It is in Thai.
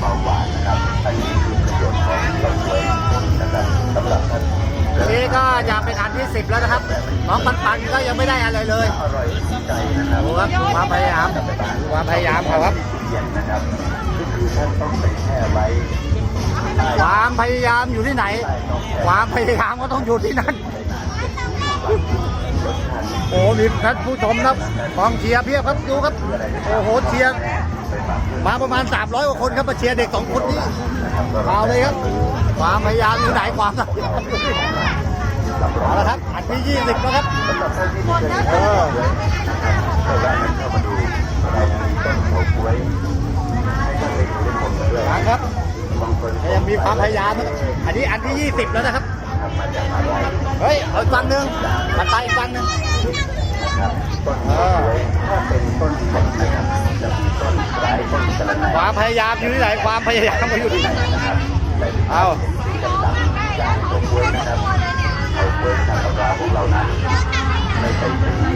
เบาหวานนะครับอันนี้คือประโยชน์ของลำไส้นะครับสำหรับท่านนี่ก็จะเป็นอันที่10แล้วนะครับน้องปันปันก็ยังไม่ได้อะไรเลยอร่อยใจนะครับความพยายามความพยายามครับเย็นนะครับก็คือท่านต้องไปแช่ไว้ความพยายามอยู่ที่ไหน ความพยายามก็ต้องอยู่ที่นั่นโอ้มีท่านผู้ชมครับกองเชียร์เพียบครับดูครับ โอ้โหเชียร์ มาประมาณ 300 กว่าคนครับมาเชียร์เด็กสองคนนี้เอาเลยครับความพยายามอยู่ไหนความพยายามอยู่ที่ไหนเอาละครับ อันที่ 20 แล้วครับหม่เคยทานก็แวะกันเข้ามาดูเรามีต้นโพกล้วยให้ท่านได้ดูได้ชมกันด้วยนะครับยังมีความพยายามนะครับอันนี้อันที่ 20 แล้วนะครับ เฮ้ย เอาฟังหนึ่งมาตายอีกฟังหนึ่ง ความพยายามอยู่ที่ไหนความพยายามมาอยู่ที่ไหนนะครับเอาดำๆจาเพื่อนะครับเอากล้วยทางกราของเรานั้นไม่ใช่